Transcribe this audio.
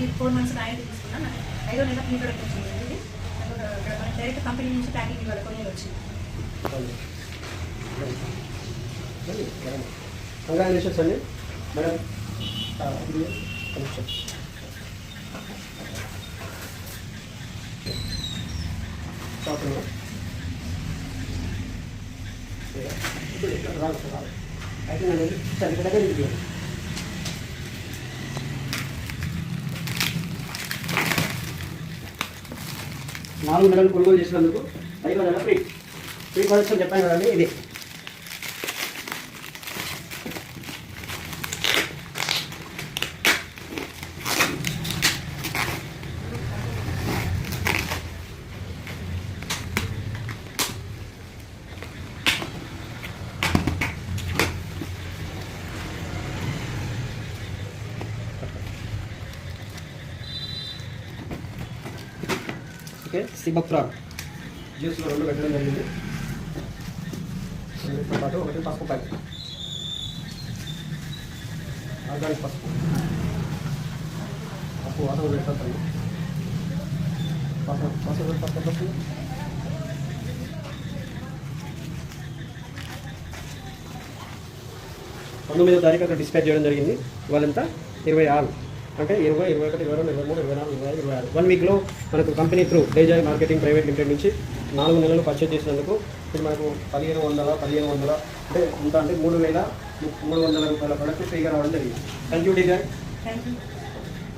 ఈ four months రాయితీ తీసుకున్నాను ఐదో నెల మీ కూడా వచ్చింది ఇది డైరెక్ట్ కంపెనీ నుంచి ప్యాకింగ్ ఇవ్వాలి కొన్ని వచ్చింది. కంగ్రాచులేషన్స్ అండి మేడం కొంచెం. ఇప్పుడు రాదు, ఇక్కడ అయితే నేను వెళ్ళి దగ్గర నాలుగు నెలలు కొనుగోలు చేసినందుకు ఐదు వందల ఫ్రీ ఫ్రీ ప్రొడక్ట్స్ చెప్పాను కదండి ఇది. ఓకే సిబప్రాన్ జ్యూస్లో రెండు పెట్టడం జరిగింది. పాటు ఒకటి పసుపు ప్యాకెట్ ఆర్గానిక్ పసుపు. పసుపు వాటర్ పెట్టండి పసుపు పసుపు పసుపు పసుపు. పంతొమ్మిదో తారీఖు అక్కడ డిస్పాచ్ చేయడం జరిగింది. వాళ్ళంతా ఇరవై ఆరు. అంటే ఇరవై ఇరవై ఒకటి ఇరవై రెండు ఇరవై మూడు ఇరవై నాలుగు ఇరవై ఇరవై ఆరు. వన్ వీక్లో మనకు కంపెనీ త్రూ డేజాయ్ మార్కెటింగ్ ప్రైవేట్ లిమిటెడ్ నుంచి నాలుగు నెలలు పర్చేజ్ చేసినందుకు ఇది మనకు పదిహేను వందల పదిహేను వందల అంటే ఎంత అంటే మూడు వేల మూడు వందల రూపాయల ప్రొడక్ట్ ఫ్రీగా రావడం జరిగింది. థ్యాంక్ యూ డీజాయ్ థ్యాంక్ యూ